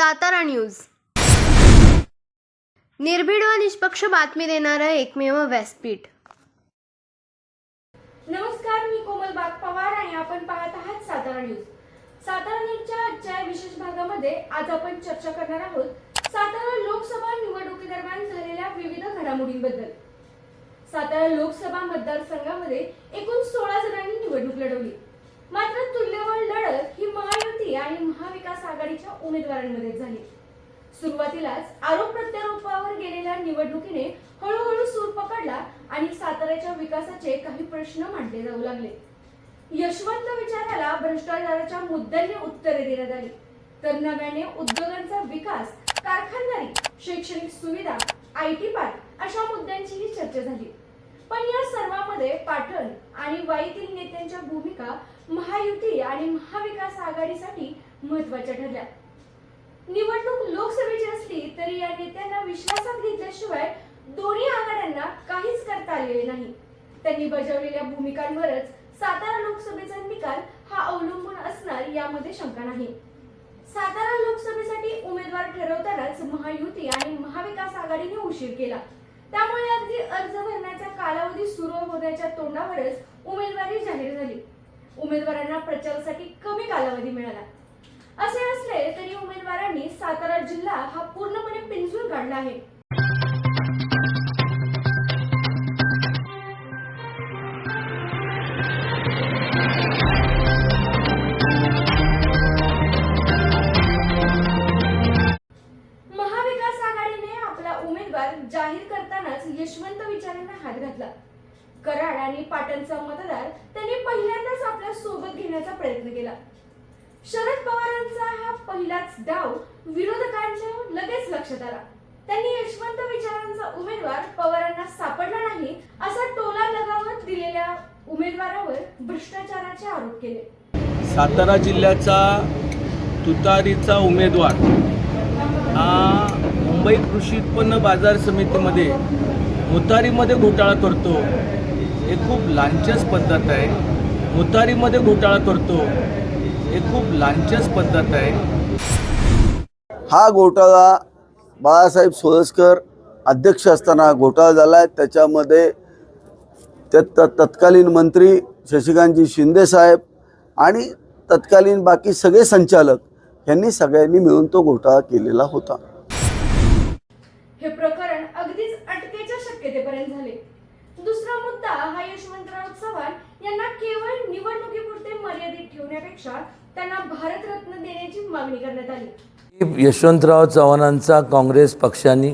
Satara news. निर्भीड व निष्पक्ष बातमी देणारं एकमेव व्यासपीठ. नमस्कार मी कोमल बाग पवार आणि आपण पाहत आहात सातारा न्यूज. सातारा न्यूजच्या आजच्या या विशेष भागामध्ये आज आपण चर्चा करणार आहोत सातारा लोकसभा निवडणुकीदरम्यान झालेल्या विविध घडामोडींबद्दल. सातारा लोकसभा मतदारसंघामध्ये एकूण सोळा जणांनी निवडणूक लढवली. मात्र तुल्यबळ लढत ही महायुती आणि महाविकास आघाडीच्या उमेदवारांमध्ये झाली. सुरुवातीलाच आरोप प्रत्यारोपावर गेलेल्या निवडणुकीने हळूहळू सूर पकडला आणि साताऱ्याच्या विकासाचे काही प्रश्न मांडले जाऊ लागले. यशवंत विचाराला भ्रष्टाचाराच्या मुद्द्यांनी उत्तरे देण्यात आली. तर नव्याने उद्योगांचा विकास कारखानदारी शैक्षणिक सुविधा आय टी पार्क अशा मुद्द्यांचीही चर्चा झाली. पण या सर्वांमध्ये पाटण आणि वाईतील नेत्यांच्या भूमिका महायुती आणि महाविकास आघाडीसाठी महत्त्वाच्या ठरल्या. निवडणूक लोकसभेची असली तरी या नेत्यांना विश्वासात घेतल्याशिवाय दोन्ही आघाड्यांना काहीच करता आलेले नाही. त्यांनी बजावलेल्या भूमिकांवरच सातारा लोकसभेचा निकाल हा अवलंबून असणार यामध्ये शंका नाही. सातारा लोकसभेसाठी उमेदवार ठरवतानाच महायुती आणि महाविकास आघाडीने उशीर केला. त्यामुळे अगदी अर्ज भरण्याचा कालावधी सुरू होण्याच्या तोंडावरच उमेदवारी जाहीर झाली. उमेदवारांना प्रचारासाठी कमी कालावधी मिळाला. असे असले तरी उमेदवारांनी सातारा जिल्हा हा पूर्णपणे पिंजून काढला आहे. केला. शरद पवारांचा हा पहिलाच डाव विरोधकांच्या लगेच लक्षात आला. त्यांनी यशवंत विचारांचा उमेदवार पवारांना सापडला नाही असा टोला लगावत दिलेल्या उमेदवारावर भ्रष्टाचाराचे आरोप केले. सातारा जिल्ह्याचा तुतारीचा उमेदवार हा मुंबई कृषी उत्पन्न बाजार समितीमध्ये मुतारीमध्ये घोटाळा करतो हे खूप लांचस पद्धत आहे. मुतारीमध्ये घोटाळा करतो. हे खूप लांछस पद्धत आहे. हा घोटाळा बाळासाहेब सोळसकर अध्यक्ष असताना घोटाळा झाला आहे त्याच्यामध्ये त्या त तत्कालीन मंत्री शशिकांतजी शिंदेसाहेब आणि तत्कालीन बाकी सगळे संचालक यांनी सगळ्यांनी मिळून तो घोटाळा केलेला होता. हे प्रकरण अगदीच अटकेच्या शक्यतेपर्यंत झाले. दुसरा मुद्दा हा यशवंतराव ठेवण्यापेक्षा त्यांना भारतरत्न देण्याची मागणी करण्यात आली. यशवंतराव चव्हाणांचा काँग्रेस पक्षाने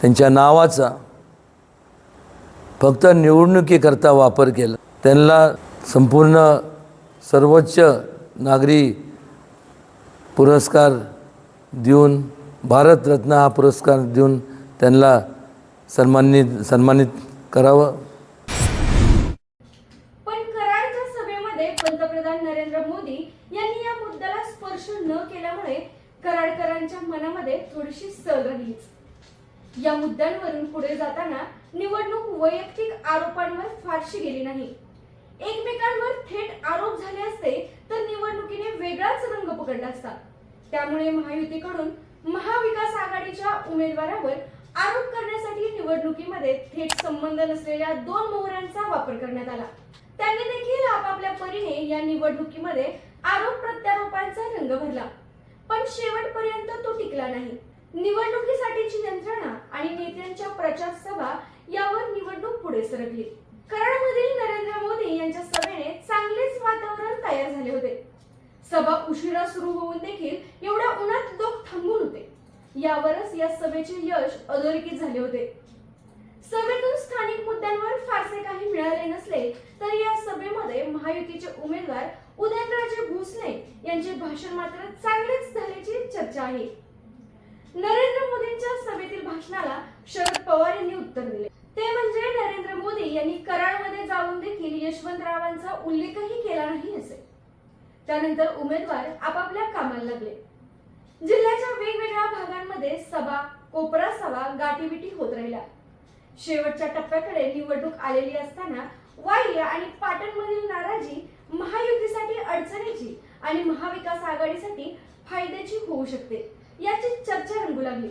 त्यांच्या नावाचा फक्त निवडणुकीकरता वापर केला. त्यांना संपूर्ण सर्वोच्च नागरी पुरस्कार देऊन भारतरत्न हा पुरस्कार देऊन त्यांना सन्मानित सन्मानित करावं पण कराडच्या सभेमध्ये पंतप्रधान नरेंद्र मोदी यांनी या मुद्द्याला स्पर्श न केल्यामुळे कराडकरांच्या मनामध्ये थोडीशी सल या मुद्द्यांवरून पुढे जाताना निवडणूक वैयक्तिक आरोपांवर फारशी गेली नाही. एकमेकांवर थेट आरोप झाले असते तर निवडणुकीने वेगळाच रंग पकडला असता. त्यामुळे महायुतीकडून महाविकास आघाडीच्या उमेदवारावर आरोप करण्यासाठी निवडणुकीमध्ये थेट संबंध नसलेल्या दोन मोहरांचा वापर करण्यात आला. त्यांनी देखील आपापल्या परीने या निवडणुकीमध्ये आरोप प्रत्यारोपांचा रंग भरला. पण शेवटपर्यंत तो टिकला नाही. निवडणुकीसाठीची यंत्रणा आणि नेत्यांच्या प्रचार सभा यावर निवडणूक पुढे सरकली. कराडमधील नरेंद्र मोदी यांच्या सभेने चांगलेच वातावरण तयार झाले होते. सभा उशिरा सुरू होऊन देखील एवढ्या उन्हात लोक थांबून होते. यावरच या सभेचे यश अधोरेखित झाले होते. सभेतून स्थानिक मुद्द्यांवर फारसे काही मिळाले नसले तरी या सभेमध्ये महायुतीचे उमेदवार उदयनराजे भोसले यांचे भाषण मात्र चांगलेच झाल्याची चर्चा आहे. नरेंद्र मोदींच्या सभेतील भाषणाला शरद पवार यांनी उत्तर दिले. ते म्हणजे नरेंद्र मोदी यांनी कराडमध्ये जाऊन देखील यशवंतरावांचा उल्लेखही केला नाही असे. त्यानंतर उमेदवार आपापल्या कामाला लागले. जिल्ह्याच्या वेगवेगळ्या भागांमध्ये सभा कोपरा सभा गाठीबिटी होत राहिल्या. शेवटच्या टप्प्याकडे निवडणूक आलेली असताना वाई आणि पाटणमधील नाराजी महायुतीसाठी अडचणीची आणि महाविकास आघाडीसाठी फायद्याची होऊ शकते याची चर्चा रंगू लागली.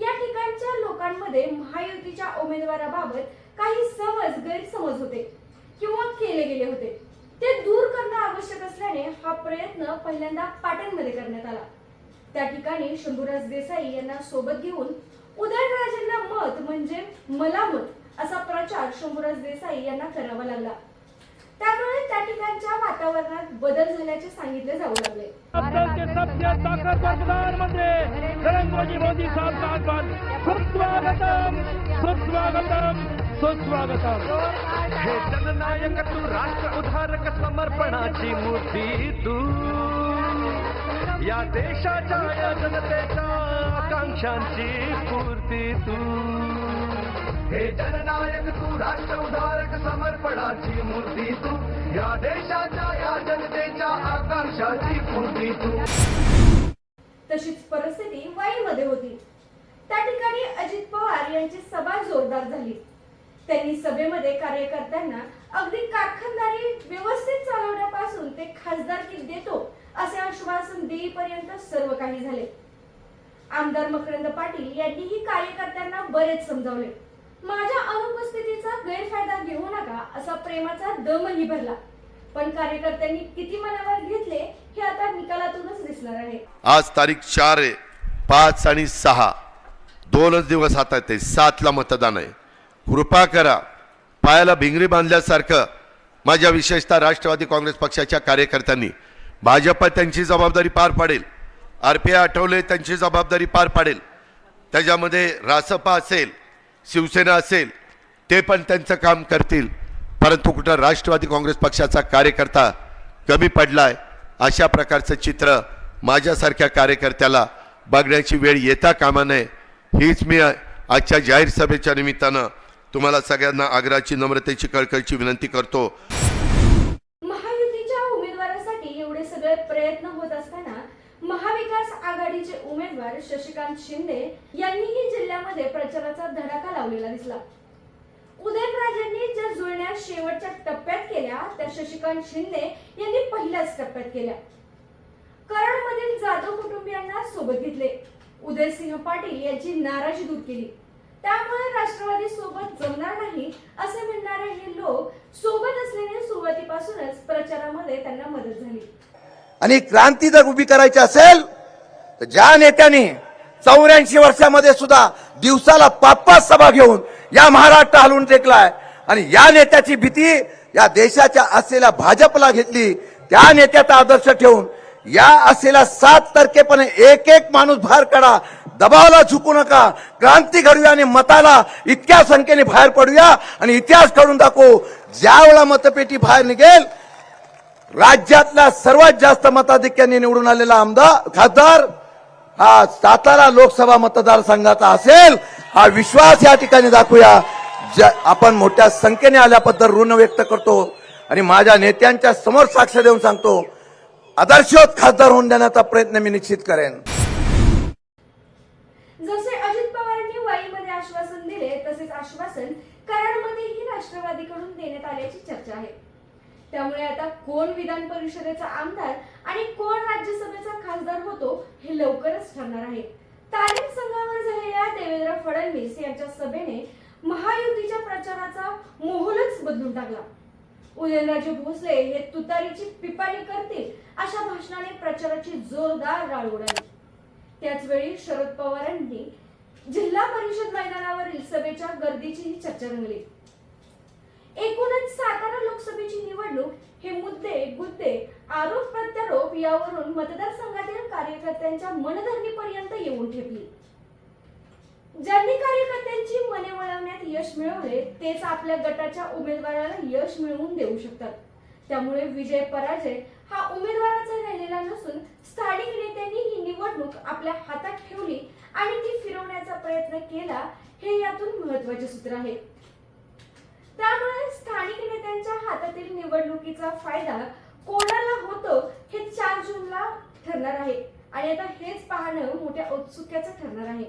या ठिकाणच्या लोकांमध्ये महायुतीच्या उमेदवाराबाबत काही समज गैरसमज होते किंवा केले गेले होते. ते दूर करणं आवश्यक असल्याने हा प्रयत्न पहिल्यांदा पाटणमध्ये करण्यात आला. त्या ठिकाणी शंभूराज देसाई यांना सोबत घेऊन उदयनराजेंना मत म्हणजे मला मत असा प्रचार शंभूराज देसाई यांना करावा लागला. त्यामुळे त्या ठिकाणच्या वातावरणात बदल झाल्याचे सांगितले जाऊ लागले. के सबसे ताकतवर प्रधानमंत्री नरेंद्र मोदी साहब सुस्वागतम हे जननायक तू राष्ट्र उधारक समर्पणाची मूर्ती तू. या देशाच्या या जनतेच्या आकांक्षांची पूर्ती तू. हे जननायक तू राष्ट्र उदारक समर्पणाची मूर्ती तू. या देशाच्या या जनतेच्या आकांक्षाची पूर्ती तू. तशीच परिस्थिती वाईमध्ये होती. त्या ठिकाणी अजित पवार यांची सभा जोरदार झाली. त्यांनी सभेमध्ये कार्यकर्त्यांना अगदी कारखानदारी व्यवस्थित चालवण्यापासून ते खासदारकी देतो असे आश्वासन देईपर्यंत सर्व काही झाले. आमदार मकरंद पाटील यांनीही कार्यकर्त्यांना बरेच समजावले. माझ्या अनुपस्थितीचा गैरफायदा घेऊ नका असा प्रेमाचा दमही भरला. पण कार्यकर्त्यांनी किती मनावर घेतले हे आता निकालातूनच दिसणार आहे. आज तारीख चार आहे पाच आणि सहा. दोनच दिवस हातात आहे सातला मतदान आहे. कृपा करा पायाला भिंगरी बांधल्यासारखं माझ्या विशेषतः राष्ट्रवादी काँग्रेस पक्षाच्या कार्यकर्त्यांनी. भाजप त्यांची जबाबदारी पार पाडेल. आर पी आठवले त्यांची जबाबदारी पार पाडेल. त्याच्यामध्ये रासपा असेल शिवसेना असेल ते पण त्यांचं काम करतील. परंतु कुठं राष्ट्रवादी काँग्रेस पक्षाचा कार्यकर्ता कमी पडलाय अशा प्रकारचं चित्र माझ्यासारख्या कार्यकर्त्याला बघण्याची वेळ येता कामा नये. हीच मी आजच्या जाहीर सभेच्या निमित्तानं तुम्हाला सगळ्यांना आग्रहाची नम्रतेची कळकळची विनंती करतो महायुतीच्या उमेदवारासाठी एवढे सगळे प्रयत्न होत असताना महाविकास आघाडीचे उमेदवार शशिकांत शिंदे यांनीही जिल्ह्यामध्ये प्रचाराचा धडाका लावलेला दिसला. उदयनराजेंनी ज्या जुळण्या शेवटच्या टप्प्यात केल्या त्या शशिकांत शिंदे यांनी पहिल्याच टप्प्यात केल्या. कराडमधील जाधव कुटुंबियांना सोबत घेतले. उदयसिंह पाटील यांची नाराजी दूर केली. त्यामुळे राष्ट्रवादी सोबत जमणार नाही असे म्हणणारे हे लोक सोबत असल्याने सुरुवातीपासूनच प्रचारामध्ये त्यांना मदत झाली. आणि क्रांती जर उभी करायची असेल ज्या नेत्यांनी चौऱ्याऐंशी वर्षामध्ये सुद्धा दिवसाला पाच पाच सभा घेऊन या महाराष्ट्र हलवून टेकलाय आणि या नेत्याची भीती या देशाच्या असलेल्या भाजपला घेतली त्या नेत्याचा आदर्श ठेवून या असलेल्या सात तारखेपणे एक एक माणूस बाहेर काढा दबावाला झुकू नका क्रांती घडूया आणि मताला इतक्या संख्येने बाहेर पडूया आणि इतिहास काढून दाखवू ज्या वेळा मतपेटी बाहेर निघेल राज्यातल्या सर्वात जास्त मताधिक्याने निवडून आलेला आमदार खासदार हा सातारा लोकसभा मतदारसंघाचा असेल हा विश्वास या ठिकाणी दाखवूया. ज्या- आपण मोठ्या संख्येने आल्याबद्दल ऋण व्यक्त करतो आणि माझ्या नेत्यांच्या समोर साक्ष देऊन सांगतो आदर्शोत खासदार होऊन देण्याचा प्रयत्न मी निश्चित करेन. जसे अजित पवारांनी वाईमध्ये आश्वासन दिले तसेच आश्वासन कराडमध्येही राष्ट्रवादीकडून देण्यात आल्याची चर्चा आहे. त्यामुळे आता कोण विधान परिषदेचा आमदार आणि कोण राज्यसभेचा खासदार होतो हे लवकरच ठरणार आहे. तालीम संघावर झालेल्या देवेंद्र फडणवीस यांच्या सभेने महायुतीच्या प्रचाराचा मोहलच बदलून टाकला. उदयनराजे भोसले हे तुतारीची पिपाणी करतील अशा भाषणाने प्रचाराची जोरदार राळ उडाली. त्याचवेळी शरद पवारांनी जिल्हा परिषद मैदानावरील सभेच्या गर्दीचीही चर्चा रंगली. एकूणच सातारा लोकसभेची निवडणूक हे मुद्दे गुद्दे आरोप प्रत्यारोप यावरून मतदारसंघातील कार्यकर्त्यांच्या मनधरणीपर्यंत येऊन ठेपली. ज्यांनी कार्यकर्त्यांची मने वळवण्यात यश मिळवले तेच आपल्या गटाच्या उमेदवाराला यश मिळवून देऊ शकतात. त्यामुळे विजय पराजय हा उमेदवाराचा राहिलेला नसून स्थानिक नेत्यांनी ही निवडणूक आपल्या हातात ठेवली आणि ती फिरवण्याचा प्रयत्न केला हे यातून महत्त्वाचे सूत्र आहे. त्यामुळे स्थानिक नेत्यांच्या हातातील निवडणुकीचा फायदा कोणाला होतो हे चार जूनला ठरणार आहे. आणि आता हेच पाहणं मोठ्या औत्सुक्याचं ठरणार आहे.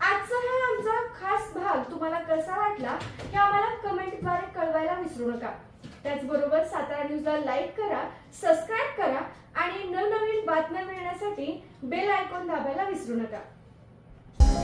आजचा हा आमचा खास भाग तुम्हाला कसा वाटला हे आम्हाला कमेंटद्वारे कळवायला विसरू नका. त्याचबरोबर सातारा न्यूजला लाईक करा सबस्क्राईब करा आणि नवनवीन बातम्या मिळण्यासाठी बेल आयकॉन दाबायला विसरू नका.